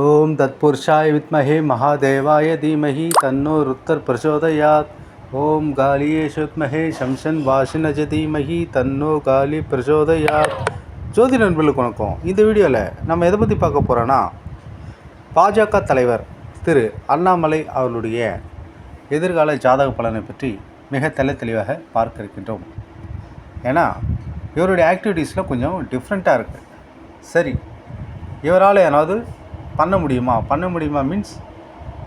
ஓம் தத்புருஷாய் வித்மஹே மகாதேவாய தீமஹி தன்னோ ருத்தர் பிரச்சோதயாத் ஓம் காலியே சுத்மஹே சம்சன் வாசினஜ தீமஹி தன்னோ காலி பிரச்சோதயாத் ஜோதி நண்பர்களுக்கு வணக்கம். இந்த வீடியோவில் நம்ம எதை பற்றி பார்க்க போகிறோன்னா பாஜக தலைவர் திரு அண்ணாமலை அவர்களுடைய எதிர்கால ஜாதக பலனை பற்றி மிக தெள்ள தெளிவாக பார்க்க இருக்கின்றோம். ஏன்னா இவருடைய ஆக்டிவிட்டீஸில் கொஞ்சம் டிஃப்ரெண்ட்டாக இருக்குது சரி இவரால் ஏதாவது பண்ண முடியுமா? பண்ண முடியுமா மீன்ஸ்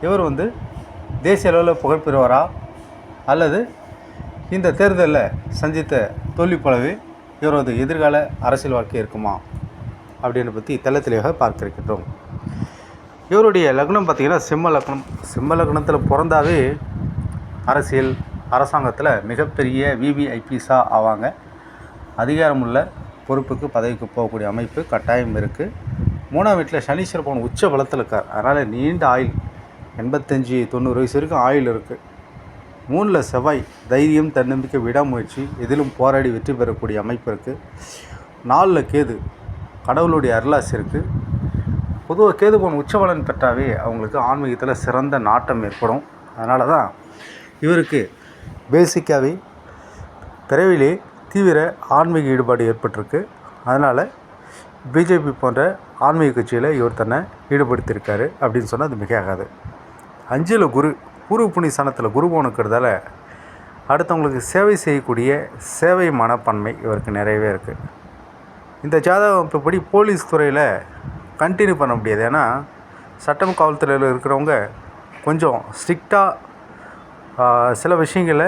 இவர் வந்து தேசிய அளவில் புகழ்பெறுவாரா அல்லது இந்த தேர்தலில் சந்தித்த தோல்வி போலவே இவரது எதிர்கால அரசியல் வாழ்க்கை இருக்குமா? அப்படின்னு பற்றி தெல்ல தெளிவாக பார்க்க இருக்கின்றோம் இவருடைய லக்னம் பார்த்திங்கன்னா சிம்ம லக்னம். சிம்ம லக்னத்தில் பிறந்தாவே அரசியல் அரசாங்கத்தில் மிகப்பெரிய விவிஐபிஸாக ஆவாங்க. அதிகாரமுள்ள பொறுப்புக்கு பதவிக்கு போகக்கூடிய அமைப்பு கட்டாயம் இருக்குது மூணாம் வீட்டில் சனீஸ்வர பவன் உச்ச பலத்தில் இருக்கார். அதனால் நீண்ட ஆயில் எண்பத்தஞ்சு தொண்ணூறு வயசு வரைக்கும் ஆயில் இருக்குது மூணில் செவ்வாய் தைரியம் தன்னம்பிக்கை விடாமுயற்சி எதிலும் போராடி வெற்றி பெறக்கூடிய அமைப்பு இருக்குது நாலில் கேது கடவுளுடைய அருளாசி இருக்குது பொதுவாக கேது போன உச்சபலன் பெற்றாவே அவங்களுக்கு ஆன்மீகத்தில் சிறந்த நாட்டம் ஏற்படும். அதனால தான் இவருக்கு பேசிக்காகவே பிறவிலே தீவிர ஆன்மீக ஈடுபாடு ஏற்பட்டிருக்கு. அதனால் பிஜேபி போன்ற ஆன்மீக கட்சியில் இவர் தன்னை ஈடுபடுத்தியிருக்காரு அப்படின்னு சொன்னால் அது மிகையாகாது. அஞ்சில் குரு குரு புண்ணிய சனத்தில் குரு அடுத்தவங்களுக்கு சேவை செய்யக்கூடிய சேவை மனப்பான்மை இவருக்கு நிறையவே இருக்குது இந்த ஜாதகம் இப்படி போலீஸ் துறையில் கண்டினியூ பண்ண முடியாது. ஏன்னா சட்டம் காவல்துறையில் இருக்கிறவங்க கொஞ்சம் ஸ்ட்ரிக்டாக சில விஷயங்களை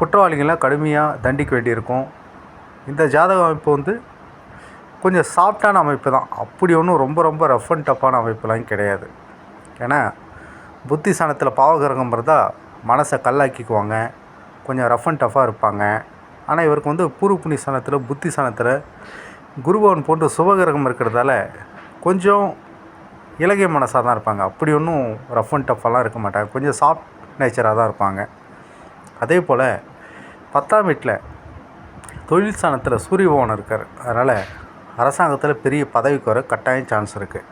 குற்றவாளிகளை கடுமையாக தண்டிக்க வேண்டியிருக்கும். இந்த ஜாதக அமைப்பு வந்து கொஞ்சம் சாஃப்டான அமைப்பு தான். அப்படி ஒன்றும் ரொம்ப ரொம்ப ரஃப் அண்ட் டஃப்பான அமைப்புலாம் கிடையாது. ஏன்னா புத்தி சாணத்தில் பாவகிரகம் இருந்தால் மனசை கல்லாக்கிக்குவாங்க. கொஞ்சம் ரஃப் அண்ட் டஃப்பாக இருப்பாங்க. ஆனால் இவருக்கு வந்து பூர்வ புண்ணிய ஸ்தானத்தில் புத்தி ஸ்தானத்தில் குருபவன் போன்ற சுபகிரகம் இருக்கிறதால கொஞ்சம் இலகிய மனசாக தான் இருப்பாங்க. அப்படி ஒன்றும் ரஃப் அண்ட் டஃப்பெல்லாம் இருக்க மாட்டாங்க. கொஞ்சம் சாஃப்ட் நேச்சராக தான் இருப்பாங்க. அதே போல் பத்தாம் வீட்டில் தொழில் சாணத்தில் சூரிய பவன் இருக்கார். அதனால் அரசாங்கத்தில் பெரிய பதவிக்கு வர கட்டாயம் சான்ஸ் இருக்குது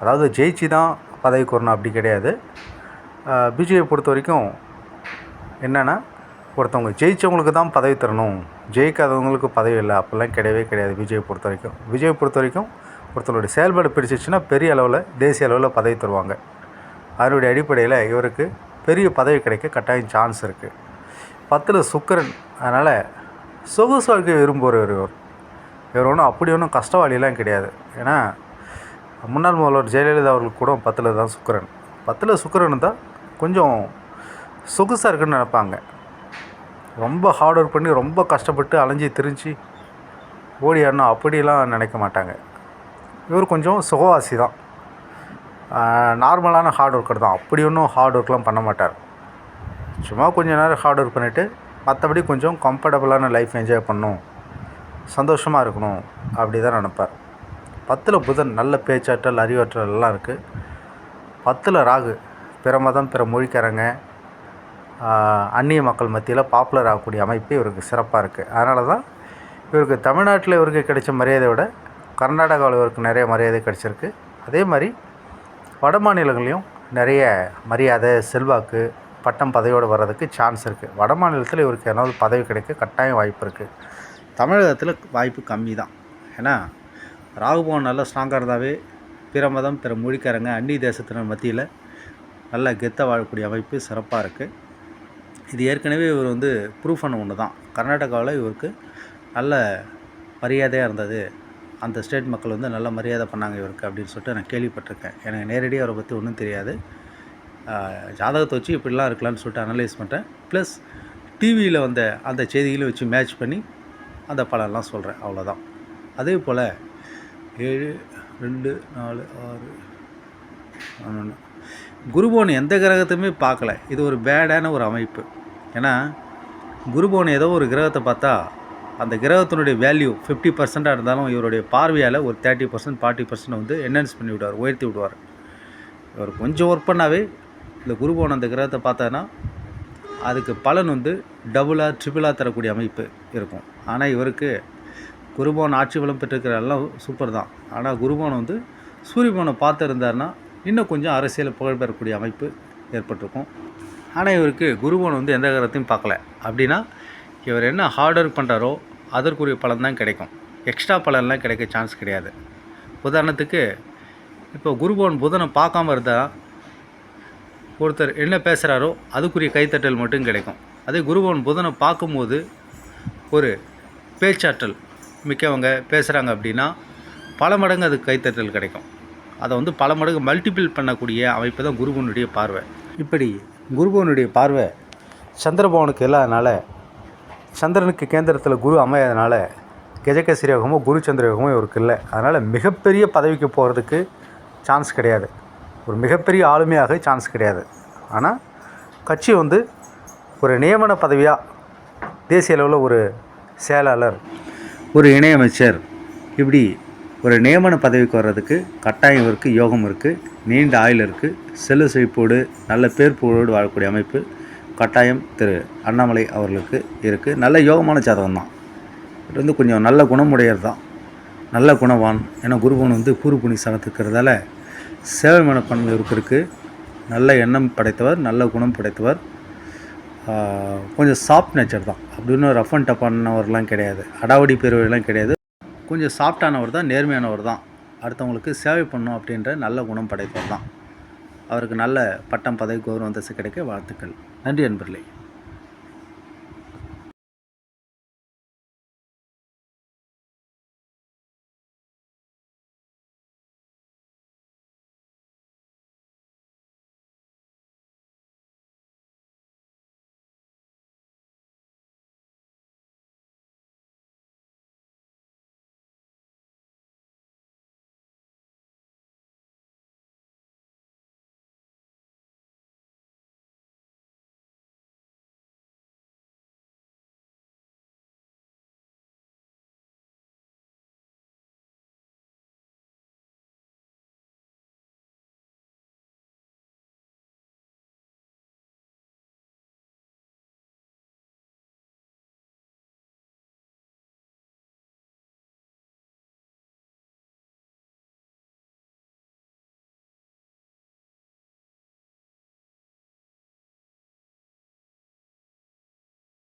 அதாவது ஜெயிச்சு தான் பதவிக்கு வரணும் அப்படி கிடையாது. பிஜேபி பொறுத்த வரைக்கும் என்னென்னா ஒருத்தவங்க ஜெயித்தவங்களுக்கு தான் பதவி தரணும். ஜெயிக்காதவங்களுக்கு பதவி இல்லை அப்படிலாம் கிடையவே கிடையாது பிஜேபி பொறுத்த வரைக்கும். விஜயை பொறுத்த வரைக்கும் ஒருத்தருடைய செயல்பாடு பிடிச்சிச்சுன்னா பெரிய அளவில் தேசிய அளவில் பதவி தருவாங்க. அதனுடைய அடிப்படையில் இவருக்கு பெரிய பதவி கிடைக்க கட்டாயம் சான்ஸ் இருக்குது பத்தில் சுக்கரன் அதனால் சொகுசு வாழ்க்கை விரும்புகிறவர் இவர். இவர் ஒன்றும் அப்படி ஒன்றும் கஷ்டவாளிலாம் கிடையாது. ஏன்னா முன்னாள் முதல்வர் ஜெயலலிதா அவர்களுக்கு கூட பத்தில் தான் சுக்கரன். பத்தில் சுக்கரன் தான் கொஞ்சம் சொகுசாக இருக்குன்னு நினைப்பாங்க. ரொம்ப ஹார்ட் ஒர்க் பண்ணி ரொம்ப கஷ்டப்பட்டு அலைஞ்சி திரிஞ்சு ஓடி ஆடணும் அப்படிலாம் நினைக்க மாட்டாங்க. இவர் கொஞ்சம் சுகவாசி தான். நார்மலான ஹார்ட் ஒர்க்கர் தான். அப்படி ஒன்றும் ஹார்ட் ஒர்க்லாம் பண்ண மாட்டார். சும்மா கொஞ்சம் நேரம் ஹார்ட் ஒர்க் பண்ணிவிட்டு மற்றபடி கொஞ்சம் கம்ஃபர்டபுளான லைஃப் என்ஜாய் பண்ணும் சந்தோஷமாக இருக்கணும் அப்படி தான் நினப்பார். பத்தில் புதன் நல்ல பேச்சாற்றல் அறிவாற்றல் எல்லாம் இருக்குது பத்தில் ராகு பிற மதம் பிற மொழிக்காரங்க அந்நிய மக்கள் மத்தியில் பாப்புலர் ஆகக்கூடிய அமைப்பு இவருக்கு சிறப்பாக இருக்குது அதனால தான் இவருக்கு தமிழ்நாட்டில் இவருக்கு கிடைச்ச மரியாதையை விட கர்நாடகாவில் இவருக்கு நிறைய மரியாதை கிடைச்சிருக்கு. அதே மாதிரி வட மாநிலங்களையும் நிறைய மரியாதை செல்வாக்கு பட்டம் பதவியோடு வர்றதுக்கு சான்ஸ் இருக்குது வட மாநிலத்தில் இவருக்கு ஏதாவது பதவி கிடைக்க கட்டாயம் வாய்ப்பு இருக்குது தமிழகத்தில் வாய்ப்பு கம்மி தான் ஏன்னா ராகுபவன் நல்லா ஸ்ட்ராங்காக இருந்தாவே பிற மதம் பிற மொழிக்காரங்க அந்நிய தேசத்தினர் மத்தியில் நல்ல கெத்தாக வாழக்கூடிய அமைப்பு சிறப்பாக இருக்குது இது ஏற்கனவே இவர் வந்து ப்ரூஃப் பண்ண ஒன்று தான் கர்நாடகாவில் இவருக்கு நல்ல மரியாதையாக இருந்தது. அந்த ஸ்டேட் மக்கள் வந்து நல்ல மரியாதை பண்ணாங்க இவருக்கு அப்படின்னு சொல்லிட்டு நான் கேள்விப்பட்டிருக்கேன். எனக்கு நேரடியாக அவரை பற்றி ஒன்றும் தெரியாது. ஜாதகத்தை வச்சு இப்படிலாம் இருக்கலாம்னு சொல்லிட்டு அனலைஸ் பண்ணிட்டேன் ப்ளஸ் டிவியில் வந்த அந்த செய்திகளை வச்சு மேட்ச் பண்ணி அந்த பலன்லாம் சொல்கிறேன் அவ்வளோதான் அதே போல் ஏழு ரெண்டு நாலு ஆறு ஒன்று குருபோன் எந்த கிரகத்தையுமே பார்க்கல. இது ஒரு பேடான ஒரு அமைப்பு. ஏன்னா குருபோன் ஏதோ ஒரு கிரகத்தை பார்த்தா அந்த கிரகத்தினுடைய வேல்யூ ஃபிஃப்டி பர்சண்ட்டாக இருந்தாலும் இவருடைய பார்வையால் ஒரு தேர்ட்டி பர்சன்ட் ஃபார்ட்டி பர்சன்ட் வந்து என்ஹான்ஸ் பண்ணி விடுவார் உயர்த்தி விடுவார். இவர் கொஞ்சம் ஒர்க் பண்ணாவே இந்த குருபோன் அந்த கிரகத்தை பார்த்தான்னா அதுக்கு பலன் வந்து டபுளாக ட்ரிபிளாக தரக்கூடிய அமைப்பு இருக்கும். ஆனால் இவருக்கு குருபவன் ஆட்சி பலம் பெற்றிருக்கிறதெல்லாம் சூப்பர் தான். ஆனால் குருபவன் வந்து சூரியபவனை பார்த்து இருந்தாருன்னா இன்னும் கொஞ்சம் அரசியல் புகழ் பெறக்கூடிய அமைப்பு ஏற்பட்டிருக்கும். ஆனால் இவருக்கு குருபவன் வந்து எந்த கிரகத்தையும் பார்க்கல. அப்படின்னா இவர் என்ன ஹார்ட் ஒர்க் பண்ணுறாரோ அதற்குரிய பலன் தான் கிடைக்கும். எக்ஸ்ட்ரா பலன்லாம் கிடைக்க சான்ஸ் கிடையாது. உதாரணத்துக்கு இப்போ குருபவன் புதனை பார்க்காம இருந்தால் ஒருத்தர் என்ன பேசுகிறாரோ அதுக்குரிய கைத்தட்டல் மட்டும் கிடைக்கும். அதே குருபவன் புதனை பார்க்கும்போது ஒரு பேச்சாற்றல் மிக்கவங்க பேசுகிறாங்க அப்படின்னா பல மடங்கு அதுக்கு கைத்தட்டல் கிடைக்கும். அதை வந்து பல மடங்கு மல்டிபிள் பண்ணக்கூடிய அமைப்பு தான் குருபவனுடைய பார்வை. இப்படி குருபவனுடைய பார்வை சந்திரபவனுக்கு இல்லாதனால சந்திரனுக்கு கேந்திரத்தில் குரு அமையாதனால கஜகசிரி யோகமோ குரு சந்திர யோகமோ இவருக்கு இல்லை. அதனால் மிகப்பெரிய பதவிக்கு போகிறதுக்கு சான்ஸ் கிடையாது. ஒரு மிகப்பெரிய ஆளுமையாக சான்ஸ் கிடையாது. ஆனால் கட்சி வந்து ஒரு நியமன பதவியாக தேசிய அளவில் ஒரு செயலாளர். ஒரு இணையமைச்சர். இப்படி ஒரு நியமன பதவிக்கு வர்றதுக்கு கட்டாயம் இருக்குது யோகம் இருக்குது நீண்ட ஆயுள் இருக்குது செல்வ செழிப்போடு நல்ல பேர் புகழோடு வாழக்கூடிய அமைப்பு கட்டாயம் திரு அண்ணாமலை அவர்களுக்கு இருக்குது நல்ல யோகமான ஜாதகம் தான். இது வந்து கொஞ்சம் நல்ல குணமுடையது தான். நல்ல குணவான் ஏன்னா குருபவன் வந்து பூர்வ புனி சனத்துக்கிறதால சேவை மனப்பான்மை இருக்கிறதுக்கு நல்ல எண்ணம் படைத்தவர் நல்ல குணம் படைத்தவர். கொஞ்சம் சாஃப்ட் நேச்சர் தான். அப்படின்னு ரஃப் அண்ட் டப்பானவர்லாம் கிடையாது. அடாவடி பேர்வெல்லாம் கிடையாது. கொஞ்சம் சாஃப்டானவர் தான் நேர்மையானவர் தான். அடுத்தவங்களுக்கு சேவை பண்ணும் அப்படின்ற நல்ல குணம் படைத்தவர் தான். அவருக்கு நல்ல பட்டம் பதவி கௌரவம் தசை கிடைக்க வாழ்த்துக்கள். நன்றி நண்பர்களே